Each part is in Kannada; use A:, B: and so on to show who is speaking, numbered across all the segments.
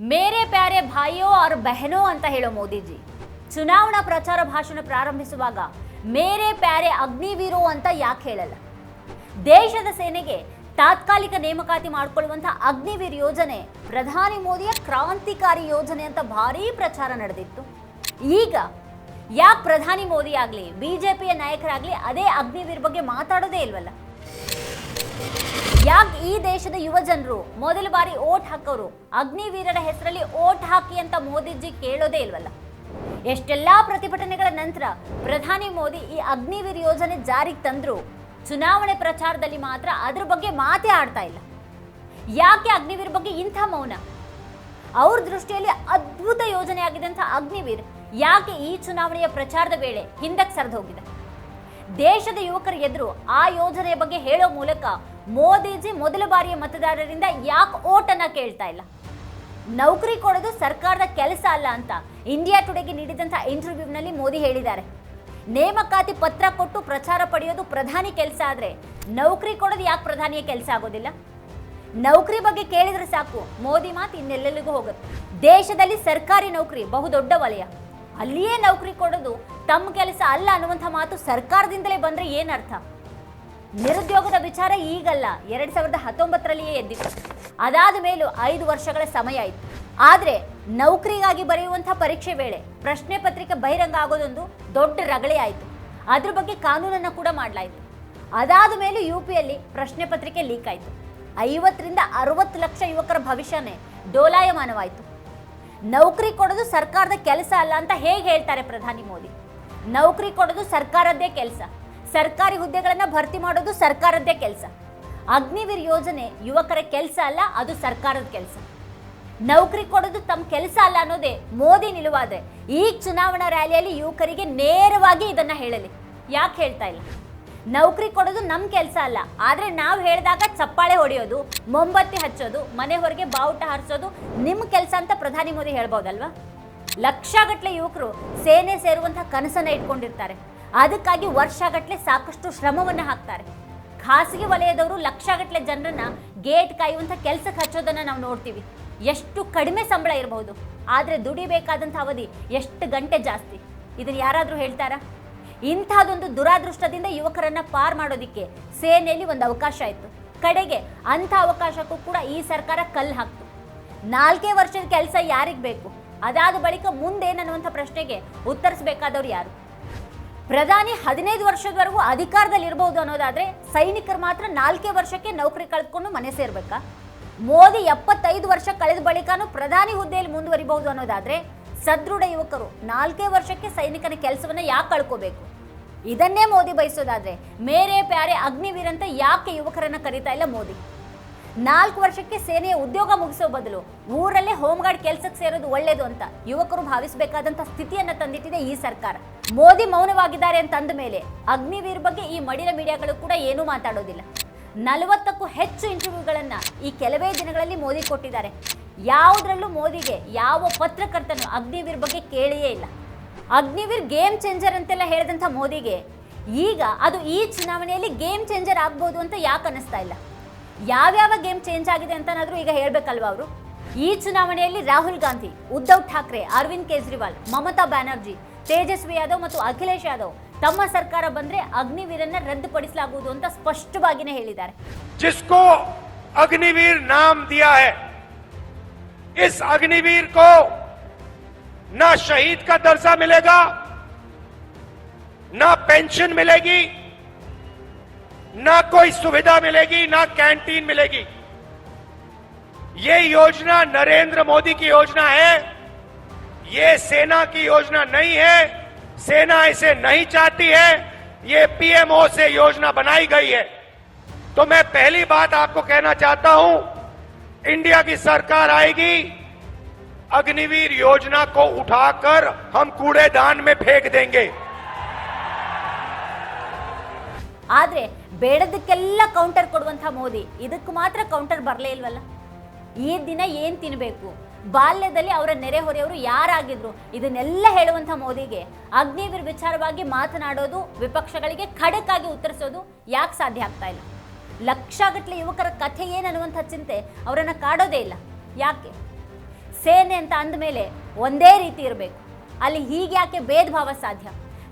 A: ಮೇರೆ ಪ್ಯಾರೆ ಭಾಯಿಯೋ ಅವ್ರ ಬಹನೋ ಅಂತ ಹೇಳೋ ಮೋದಿಜಿ. ಚುನಾವಣಾ ಪ್ರಚಾರ ಭಾಷಣ ಪ್ರಾರಂಭಿಸುವಾಗ ಮೇರೆ ಪ್ಯಾರೆ ಅಗ್ನಿವೀರೋ ಅಂತ ಯಾಕೆ ಹೇಳಲ್ಲ? ದೇಶದ ಸೇನೆಗೆ ತಾತ್ಕಾಲಿಕ ನೇಮಕಾತಿ ಮಾಡಿಕೊಳ್ಳುವಂಥ ಅಗ್ನಿವೀರ್ ಯೋಜನೆ ಪ್ರಧಾನಿ ಮೋದಿಯ ಕ್ರಾಂತಿಕಾರಿ ಯೋಜನೆ ಅಂತ ಭಾರೀ ಪ್ರಚಾರ ನಡೆದಿತ್ತು. ಈಗ ಯಾಕೆ ಪ್ರಧಾನಿ ಮೋದಿ ಆಗಲಿ ಬಿಜೆಪಿಯ ನಾಯಕರಾಗಲಿ ಅದೇ ಅಗ್ನಿವೀರ್ ಬಗ್ಗೆ ಮಾತಾಡೋದೇ ಇಲ್ವಲ್ಲ? ಯಾಕೆ ಈ ದೇಶದ ಯುವ ಜನರು ಮೊದಲ ಬಾರಿ ಓಟ್ ಹಾಕೋರು. ಅಗ್ನಿವೀರರ ಹೆಸರಲ್ಲಿ ಓಟ್ ಹಾಕಿ ಅಂತ ಮೋದಿಜಿ ಕೇಳೋದೇ ಇಲ್ವಲ್ಲ? ಎಷ್ಟೆಲ್ಲಾ ಪ್ರತಿಭಟನೆಗಳ ನಂತರ ಪ್ರಧಾನಿ ಮೋದಿ ಈ ಅಗ್ನಿವೀರ್ ಯೋಜನೆ ಜಾರಿಗೆ ತಂದ್ರು. ಚುನಾವಣೆ ಪ್ರಚಾರದಲ್ಲಿ ಮಾತ್ರ ಅದ್ರ ಬಗ್ಗೆ ಮಾತೇ ಆಡ್ತಾ ಇಲ್ಲ. ಯಾಕೆ ಅಗ್ನಿವೀರ್ ಬಗ್ಗೆ ಇಂಥ ಮೌನ? ಅವ್ರ ದೃಷ್ಟಿಯಲ್ಲಿ ಅದ್ಭುತ ಯೋಜನೆ ಆಗಿದಂಥ ಅಗ್ನಿವೀರ್ ಯಾಕೆ ಈ ಚುನಾವಣೆಯ ಪ್ರಚಾರದ ವೇಳೆ ಹಿಂದಕ್ಕೆ ಸರಿದು ಹೋಗಿದೆ ದೇಶದ ಯುವಕರ ಎದುರು ಆ ಯೋಜನೆಯ ಬಗ್ಗೆ ಹೇಳೋ ಮೂಲಕ ಮೋದಿಜಿ ಮೊದಲ ಬಾರಿಯ ಮತದಾರರಿಂದ ಯಾಕೆ ಓಟನ್ನ ಕೇಳ್ತಾ ಇಲ್ಲ? ನೌಕರಿ ಕೊಡೋದು ಸರ್ಕಾರದ ಕೆಲಸ ಅಲ್ಲ ಅಂತ ಇಂಡಿಯಾ ಟುಡೆಗೆ ನೀಡಿದಂಥ ಇಂಟರ್ವ್ಯೂನಲ್ಲಿ ಮೋದಿ ಹೇಳಿದ್ದಾರೆ. ನೇಮಕಾತಿ ಪತ್ರ ಕೊಟ್ಟು ಪ್ರಚಾರ ಪಡೆಯೋದು ಪ್ರಧಾನಿ ಕೆಲಸ ಆದ್ರೆ ನೌಕರಿ ಕೊಡೋದು ಯಾಕೆ ಪ್ರಧಾನಿಯ ಕೆಲಸ ಆಗೋದಿಲ್ಲ? ನೌಕರಿ ಬಗ್ಗೆ ಕೇಳಿದ್ರೆ ಸಾಕು, ಮೋದಿ ಮಾತು ಇನ್ನೆಲ್ಲೆಲ್ಲಿಗೂ ಹೋಗುತ್ತೆ. ದೇಶದಲ್ಲಿ ಸರ್ಕಾರಿ ನೌಕರಿ ಬಹುದೊಡ್ಡ ವಲಯ. ಅಲ್ಲಿಯೇ ನೌಕರಿ ಕೊಡೋದು ತಮ್ಮ ಕೆಲಸ ಅಲ್ಲ ಅನ್ನುವಂಥ ಮಾತು ಸರ್ಕಾರದಿಂದಲೇ ಬಂದರೆ ಏನರ್ಥ ನಿರುದ್ಯೋಗದ ವಿಚಾರ ಈಗಲ್ಲ. ಎರಡ್ ಸಾವಿರದ ಹತ್ತೊಂಬತ್ತರಲ್ಲಿಯೇ ಎದ್ದಿತ್ತು. ಅದಾದ ಮೇಲೂ ಐದು ವರ್ಷಗಳ ಸಮಯ ಆಯಿತು. ಆದರೆ ನೌಕರಿಗಾಗಿ ಬರೆಯುವಂಥ ಪರೀಕ್ಷೆ ವೇಳೆ ಪ್ರಶ್ನೆ ಪತ್ರಿಕೆ ಬಹಿರಂಗ ಆಗೋದೊಂದು ದೊಡ್ಡ ರಗಳೆ ಆಯಿತು. ಅದ್ರ ಬಗ್ಗೆ ಕಾನೂನನ್ನು ಕೂಡ ಮಾಡಲಾಯಿತು. ಅದಾದ ಮೇಲೂ ಯು ಪಿಯಲ್ಲಿ ಪ್ರಶ್ನೆ ಪತ್ರಿಕೆ ಲೀಕ್ ಆಯಿತು. ಐವತ್ತರಿಂದ ಅರವತ್ತು ಲಕ್ಷ ಯುವಕರ ಭವಿಷ್ಯನೇ ಡೋಲಾಯಮಾನವಾಯಿತು. ನೌಕರಿ ಕೊಡೋದು ಸರ್ಕಾರದ ಕೆಲಸ ಅಲ್ಲ ಅಂತ ಹೇಗೆ ಹೇಳ್ತಾರೆ ಪ್ರಧಾನಿ ಮೋದಿ? ನೌಕರಿ ಕೊಡೋದು ಸರ್ಕಾರದ್ದೇ ಕೆಲಸ. ಸರ್ಕಾರಿ ಹುದ್ದೆಗಳನ್ನು ಭರ್ತಿ ಮಾಡೋದು ಸರ್ಕಾರದ್ದೇ ಕೆಲಸ. ಅಗ್ನಿವೀರ್ ಯೋಜನೆ ಯುವಕರ ಕೆಲಸ ಅಲ್ಲ, ಅದು ಸರ್ಕಾರದ ಕೆಲಸ. ನೌಕರಿ ಕೊಡೋದು ತಮ್ಮ ಕೆಲಸ ಅಲ್ಲ ಅನ್ನೋದೇ ಮೋದಿ ನಿಲುವಾದ್ರೆ. ಈ ಚುನಾವಣಾ ರ್ಯಾಲಿಯಲ್ಲಿ ಯುವಕರಿಗೆ ನೇರವಾಗಿ ಇದನ್ನ ಹೇಳಲಿ. ಯಾಕೆ ಹೇಳ್ತಾ ಇಲ್ಲ? ನೌಕರಿ ಕೊಡೋದು ನಮ್ಮ ಕೆಲಸ ಅಲ್ಲ, ಆದರೆ ನಾವು ಹೇಳಿದಾಗ ಚಪ್ಪಾಳೆ ಹೊಡೆಯೋದು, ಮೊಂಬತ್ತಿ ಹಚ್ಚೋದು, ಮನೆ ಹೊರಗೆ ಬಾವುಟ ಹಾರಿಸೋದು ನಿಮ್ಮ ಕೆಲಸ ಅಂತ ಪ್ರಧಾನಿ ಮೋದಿ ಹೇಳ್ಬೋದಲ್ವಾ? ಲಕ್ಷಗಟ್ಟಲೆ ಯುವಕರು ಸೇನೆ ಸೇರುವಂಥ ಕನಸನ್ನ ಇಟ್ಕೊಂಡಿರ್ತಾರೆ. ಅದಕ್ಕಾಗಿ ವರ್ಷಗಟ್ಟಲೆ ಸಾಕಷ್ಟು ಶ್ರಮವನ್ನು ಹಾಕ್ತಾರೆ. ಖಾಸಗಿ ವಲಯದವರು ಲಕ್ಷಗಟ್ಟಲೆ ಜನರನ್ನ ಗೇಟ್ ಕಾಯುವಂಥ ಕೆಲಸಕ್ಕೆ ಹಚ್ಚೋದನ್ನ ನಾವು ನೋಡ್ತೀವಿ. ಎಷ್ಟು ಕಡಿಮೆ ಸಂಬಳ ಇರಬಹುದು ಆದರೆ ದುಡಿಬೇಕಾದಂಥ ಅವಧಿ ಎಷ್ಟು ಗಂಟೆ ಜಾಸ್ತಿ. ಇದನ್ನು ಯಾರಾದರೂ ಹೇಳ್ತಾರಾ? ಇಂಥದ್ದೊಂದು ದುರಾದೃಷ್ಟದಿಂದ ಯುವಕರನ್ನ ಪಾರ್ ಮಾಡೋದಿಕ್ಕೆ ಸೇನೆಯಲ್ಲಿ ಒಂದು ಅವಕಾಶ ಇತ್ತು. ಕಡೆಗೆ ಅಂಥ ಅವಕಾಶಕ್ಕೂ ಕೂಡ ಈ ಸರ್ಕಾರ ಕಲ್ಲು ಹಾಕ್ತು. ನಾಲ್ಕೇ ವರ್ಷದ ಕೆಲಸ ಯಾರಿಗೆ ಬೇಕು? ಅದಾದ ಬಳಿಕ ಮುಂದೇನನ್ನುವಂಥ ಪ್ರಶ್ನೆಗೆ ಉತ್ತರಿಸಬೇಕಾದವ್ರು ಯಾರು? ಪ್ರಧಾನಿ ಹದಿನೈದು ವರ್ಷದವರೆಗೂ ಅಧಿಕಾರದಲ್ಲಿ ಇರಬಹುದು ಅನ್ನೋದಾದ್ರೆ ಸೈನಿಕರು ಮಾತ್ರ ನಾಲ್ಕೇ ವರ್ಷಕ್ಕೆ ನೌಕರಿ ಕಳೆದುಕೊಂಡು ಮನೆ ಸೇರ್ಬೇಕಾ? ಮೋದಿ ಎಪ್ಪತ್ತೈದು ವರ್ಷ ಕಳೆದ ಬಳಿಕನೂ ಪ್ರಧಾನಿ ಹುದ್ದೆಯಲ್ಲಿ ಮುಂದುವರಿಬಹುದು ಅನ್ನೋದಾದ್ರೆ ಸದೃಢ ಯುವಕರು ನಾಲ್ಕೇ ವರ್ಷಕ್ಕೆ ಸೈನಿಕನ ಕೆಲಸವನ್ನ ಯಾಕೆ ಕಳ್ಕೋಬೇಕು? ಇದನ್ನೇ ಮೋದಿ ಬಯಸೋದಾದ್ರೆ, ಮೇರೆ ಪ್ಯಾರೆ ಅಗ್ನಿವೀರ್ ಅಂತ ಯಾಕೆ ಯುವಕರನ್ನ ಕರೀತಾ ಇಲ್ಲ ಮೋದಿ? ನಾಲ್ಕು ವರ್ಷಕ್ಕೆ ಸೇನೆಯ ಉದ್ಯೋಗ ಮುಗಿಸೋ ಬದಲು ಊರಲ್ಲೇ ಹೋಮ್ ಗಾರ್ಡ್ ಕೆಲಸಕ್ಕೆ ಸೇರೋದು ಒಳ್ಳೇದು ಅಂತ ಯುವಕರು ಭಾವಿಸಬೇಕಾದಂತ ಸ್ಥಿತಿಯನ್ನ ತಂದಿಟ್ಟಿದೆ ಈ ಸರ್ಕಾರ. ಮೋದಿ ಮೌನವಾಗಿದ್ದಾರೆ ಅಂತ ಅಂದ ಮೇಲೆ ಅಗ್ನಿವೀರ್ ಬಗ್ಗೆ ಈ ಮಡಿಲ ಮೀಡಿಯಾಗಳು ಕೂಡ ಏನೂ ಮಾತಾಡೋದಿಲ್ಲ. ನಲವತ್ತಕ್ಕೂ ಹೆಚ್ಚು ಇಂಟರ್ವ್ಯೂಗಳನ್ನ ಈ ಕೆಲವೇ ದಿನಗಳಲ್ಲಿ ಮೋದಿ ಕೊಟ್ಟಿದ್ದಾರೆ. ಯಾವುದ್ರಲ್ಲೂ ಮೋದಿಗೆ ಯಾವ ಪತ್ರಕರ್ತನು ಅಗ್ನಿವೀರ್ ಬಗ್ಗೆ ಕೇಳಿಯೇ ಇಲ್ಲ. ಅಗ್ನಿವೀರ್ ಗೇಮ್ ಚೇಂಜರ್ ಅಂತೆಲ್ಲ ಹೇಳಿದಂಥ ಮೋದಿಗೆ ಈಗ ಅದು ಈ ಚುನಾವಣೆಯಲ್ಲಿ ಗೇಮ್ ಚೇಂಜರ್ ಆಗ್ಬೋದು ಅಂತ ಯಾಕೆ ಅನ್ನಿಸ್ತಾ ಇಲ್ಲ? ಯಾವ್ಯಾವ ಗೇಮ್ ಚೇಂಜ್ ಆಗಿದೆ ಅಂತನಾದ್ರೂ ಈಗ ಹೇಳ್ಬೇಕಲ್ವಾ ಅವರು ಈ ಚುನಾವಣೆಯಲ್ಲಿ ರಾಹುಲ್ ಗಾಂಧಿ ಉದ್ಧವ್ ಠಾಕ್ರೆ ಅರವಿಂದ್ ಕೇಜ್ರಿವಾಲ್ ಮಮತಾ ಬ್ಯಾನರ್ಜಿ ತೇಜಸ್ವಿ ಯಾದವ್ ಮತ್ತು ಅಖಿಲೇಶ್ ಯಾದವ್ ತಮ್ಮ ಸರ್ಕಾರ ಬಂದ್ರೆ ಅಗ್ನಿವೀರನ್ನ ರದ್ದುಪಡಿಸಲಾಗುವುದು ಅಂತ ಸ್ಪಷ್ಟವಾಗಿಯೇ ಹೇಳಿದ್ದಾರೆ
B: जिसको अग्निवीर नाम दिया है इस अग्निवीर को ना शहीद का दर्जा मिलेगा ना पेंशन मिलेगी ना कोई सुविधा मिलेगी ना कैंटीन मिलेगी ये योजना नरेंद्र मोदी की योजना है ये सेना की योजना नहीं है सेना इसे नहीं चाहती है ये पीएमओ से योजना बनाई गई है तो मैं पहली बात आपको कहना चाहता हूं इंडिया की सरकार आएगी अग्निवीर योजना को उठाकर हम कूड़ेदान में फेंक देंगे
A: ಆದ್ರೆ ಬೇಡದಕ್ಕೆಲ್ಲ ಕೌಂಟರ್ ಕೊಡುವಂಥ ಮೋದಿ. ಇದಕ್ಕೆ ಮಾತ್ರ ಕೌಂಟರ್ ಬರಲೇ ಇಲ್ವಲ್ಲ? ಈ ದಿನ ಏನು ತಿನ್ನಬೇಕು ಬಾಲ್ಯದಲ್ಲಿ ಅವರ ನೆರೆಹೊರೆಯವರು ಯಾರಾಗಿದ್ರು? ಇದನ್ನೆಲ್ಲ ಹೇಳುವಂಥ ಮೋದಿಗೆ ಅಗ್ನಿವೀರ್ ವಿಚಾರವಾಗಿ ಮಾತನಾಡೋದು, ವಿಪಕ್ಷಗಳಿಗೆ ಖಡಕ್ಕಾಗಿ ಉತ್ತರಿಸೋದು ಯಾಕೆ ಸಾಧ್ಯ ಆಗ್ತಾ ಇಲ್ಲ? ಲಕ್ಷಗಟ್ಟಲೆ ಯುವಕರ ಕಥೆ ಏನನ್ನುವಂಥ ಚಿಂತೆ ಅವರನ್ನು ಕಾಡೋದೇ ಇಲ್ಲ. ಯಾಕೆ? ಸೇನೆ ಅಂತ ಅಂದಮೇಲೆ ಒಂದೇ ರೀತಿ ಇರಬೇಕು. ಅಲ್ಲಿ ಹೀಗೆ ಯಾಕೆ ಭೇದ ಭಾವ ಸಾಧ್ಯ?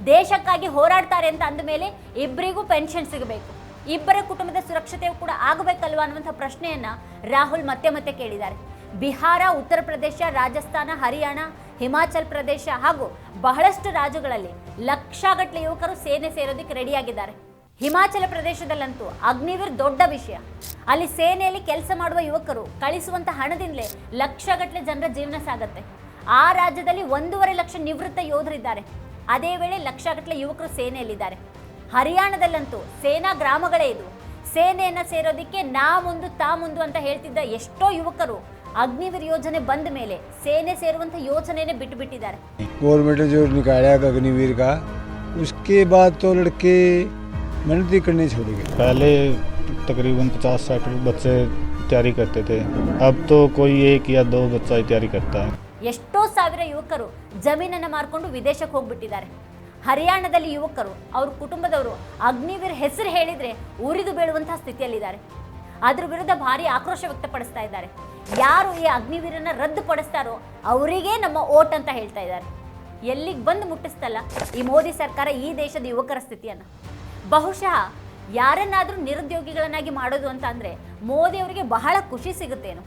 A: ದೇಶಕ್ಕಾಗಿ ಹೋರಾಡ್ತಾರೆ ಅಂತ ಅಂದಮೇಲೆ ಇಬ್ಬರಿಗೂ ಪೆನ್ಷನ್ ಸಿಗಬೇಕು. ಇಬ್ಬರ ಕುಟುಂಬದ ಸುರಕ್ಷತೆಯೂ ಕೂಡ ಆಗಬೇಕಲ್ವ ಅನ್ನುವಂಥ ಪ್ರಶ್ನೆಯನ್ನ ರಾಹುಲ್ ಮತ್ತೆ ಮತ್ತೆ ಕೇಳಿದ್ದಾರೆ. ಬಿಹಾರ, ಉತ್ತರ ಪ್ರದೇಶ, ರಾಜಸ್ಥಾನ, ಹರಿಯಾಣ, ಹಿಮಾಚಲ್ ಪ್ರದೇಶ ಹಾಗೂ ಬಹಳಷ್ಟು ರಾಜ್ಯಗಳಲ್ಲಿ ಲಕ್ಷಗಟ್ಟಲೆ ಯುವಕರು ಸೇನೆ ಸೇರೋದಕ್ಕೆ ರೆಡಿಯಾಗಿದ್ದಾರೆ. ಹಿಮಾಚಲ ಪ್ರದೇಶದಲ್ಲಂತೂ ಅಗ್ನಿವೀರ್ ದೊಡ್ಡ ವಿಷಯ. ಅಲ್ಲಿ ಸೇನೆಯಲ್ಲಿ ಕೆಲಸ ಮಾಡುವ ಯುವಕರು ಕಳಿಸುವಂತ ಹಣದಿಂದಲೇ ಲಕ್ಷಗಟ್ಟಲೆ ಜನರ ಜೀವನ ಸಾಗತ್ತೆ. ಆ ರಾಜ್ಯದಲ್ಲಿ ಒಂದೂವರೆ ಲಕ್ಷ ನಿವೃತ್ತ ಯೋಧರಿದ್ದಾರೆ. ಅದೇ ವೇಳೆ ಲಕ್ಷಗಟ್ಟಲೆ ಯುವಕರು ಸೇನೆಯಲ್ಲಿದ್ದಾರೆ. ಹರಿಯಾಣದಲ್ಲಂತೂ ಸೇನಾ ಗ್ರಾಮಗಳೇ ಇದು ಸೇನೆಯನ್ನ ಸೇರೋದಕ್ಕೆ ನಾ ಮುಂದು ತಾ ಮುಂದು ಅಂತ ಹೇಳ್ತಿದ್ದ ಎಷ್ಟೋ ಯುವಕರು ಅಗ್ನಿವೀರ್ ಯೋಜನೆ ಬಂದ ಮೇಲೆ ಸೇನೆ ಸೇರುವಂತ ಯೋಚನೆನೇ ಬಿಟ್ಟು ಬಿಟ್ಟಿದ್ದಾರೆ
C: गवर्नमेंट ने जो निकाला है अग्निवीर का उसके बाद तो लड़के मेहनत ही करनी छोड़ गए
D: पहले तकरीबन पचास साठ बच्चे तैयारी करते थे अब तो कोई एक या दो बच्चा ही तैयारी करता है
A: ಎಷ್ಟೋ ಸಾವಿರ ಯುವಕರು ಜಮೀನನ್ನು ಮಾರ್ಕೊಂಡು ವಿದೇಶಕ್ಕೆ ಹೋಗ್ಬಿಟ್ಟಿದ್ದಾರೆ ಹರಿಯಾಣದಲ್ಲಿ ಯುವಕರು, ಅವ್ರ ಕುಟುಂಬದವರು ಅಗ್ನಿವೀರ್ ಹೆಸರು ಹೇಳಿದ್ರೆ ಉರಿದು ಬೀಳುವಂತಹ ಸ್ಥಿತಿಯಲ್ಲಿದ್ದಾರೆ. ಅದ್ರ ವಿರುದ್ಧ ಭಾರಿ ಆಕ್ರೋಶ ವ್ಯಕ್ತಪಡಿಸ್ತಾ ಇದ್ದಾರೆ. ಯಾರು ಈ ಅಗ್ನಿವೀರನ್ನ ರದ್ದುಪಡಿಸ್ತಾರೋ ಅವರಿಗೇ ನಮ್ಮ ಓಟ್ ಅಂತ ಹೇಳ್ತಾ ಇದ್ದಾರೆ. ಎಲ್ಲಿಗೆ ಬಂದು ಮುಟ್ಟಿಸ್ತಲ್ಲ ಈ ಮೋದಿ ಸರ್ಕಾರ ಈ ದೇಶದ ಯುವಕರ ಸ್ಥಿತಿಯನ್ನು. ಬಹುಶಃ ಯಾರನ್ನಾದರೂ ನಿರುದ್ಯೋಗಿಗಳನ್ನಾಗಿ ಮಾಡೋದು ಅಂತ ಅಂದರೆ ಮೋದಿ ಅವರಿಗೆ ಬಹಳ ಖುಷಿ ಸಿಗುತ್ತೇನು.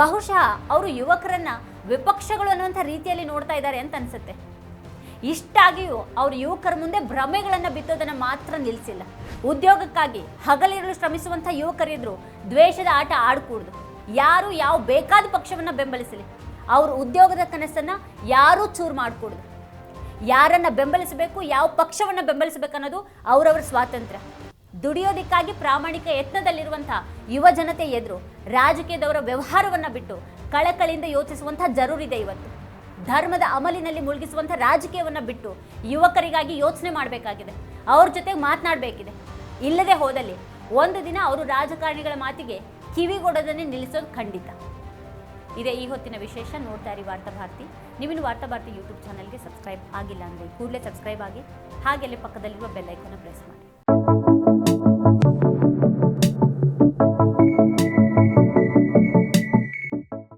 A: ಬಹುಶಃ ಅವರು ಯುವಕರನ್ನ ವಿಪಕ್ಷಗಳು ಅನ್ನುವಂಥ ರೀತಿಯಲ್ಲಿ ನೋಡ್ತಾ ಇದ್ದಾರೆ ಅಂತ ಅನ್ಸುತ್ತೆ. ಇಷ್ಟಾಗಿಯೂ ಅವರು ಯುವಕರ ಮುಂದೆ ಭ್ರಮೆಗಳನ್ನು ಬಿತ್ತೋದನ್ನು ಮಾತ್ರ ನಿಲ್ಲಿಸಿಲ್ಲ ಉದ್ಯೋಗಕ್ಕಾಗಿ ಹಗಲಿರಲು ಶ್ರಮಿಸುವಂಥ ಯುವಕರಿದ್ರು ದ್ವೇಷದ ಆಟ ಆಡಕೂಡ್ದು. ಯಾರು ಯಾವ ಬೇಕಾದ ಪಕ್ಷವನ್ನ ಬೆಂಬಲಿಸಲಿ, ಅವ್ರ ಉದ್ಯೋಗದ ಕನಸನ್ನ ಯಾರೂ ಚೂರು ಮಾಡ್ಕೂಡ್ದು. ಯಾರನ್ನ ಬೆಂಬಲಿಸಬೇಕು, ಯಾವ ಪಕ್ಷವನ್ನ ಬೆಂಬಲಿಸಬೇಕು ಅನ್ನೋದು ಅವರವರ ಸ್ವಾತಂತ್ರ್ಯ. ದುಡಿಯೋದಕ್ಕಾಗಿ ಪ್ರಾಮಾಣಿಕ ಯತ್ನದಲ್ಲಿರುವಂತಹ ಯುವ ಜನತೆ ಎದುರು ರಾಜಕೀಯದವರ ವ್ಯವಹಾರವನ್ನ ಬಿಟ್ಟು ಕಳಕಳಿಯಿಂದ ಯೋಚಿಸುವಂಥ ಜರೂರಿದೆ ಇವತ್ತು. ಧರ್ಮದ ಅಮಲಿನಲ್ಲಿ ಮುಳುಗಿಸುವಂಥ ರಾಜಕೀಯವನ್ನು ಬಿಟ್ಟು ಯುವಕರಿಗಾಗಿ ಯೋಚನೆ ಮಾಡಬೇಕಾಗಿದೆ. ಅವ್ರ ಜೊತೆ ಮಾತನಾಡಬೇಕಿದೆ. ಇಲ್ಲದೆ ಹೋದಲ್ಲಿ ಒಂದು ದಿನ ಅವರು ರಾಜಕಾರಣಿಗಳ ಮಾತಿಗೆ ಕಿವಿಗೊಡೋದನ್ನೇ ನಿಲ್ಲಿಸೋದು ಖಂಡಿತ. ಇದೇ ಈ ಹೊತ್ತಿನ ವಿಶೇಷ ನೋಡ್ತಾ ಇರಿ ವಾರ್ತಾ ಭಾರತಿ. ನಿಮ್ಮ ವಾರ್ತಾ ಭಾರತಿ ಯೂಟ್ಯೂಬ್ ಚಾನಲ್ಗೆ ಸಬ್ಸ್ಕ್ರೈಬ್ ಆಗಿಲ್ಲ ಅಂದರೆ ಕೂಡಲೇ ಸಬ್ಸ್ಕ್ರೈಬ್ ಆಗಿ ಹಾಗೆ ಅಲ್ಲಿ ಪಕ್ಕದಲ್ಲಿರುವ ಬೆಲ್ಲೈಕನ್ನು ಪ್ರೆಸ್ ಮಾಡಿ.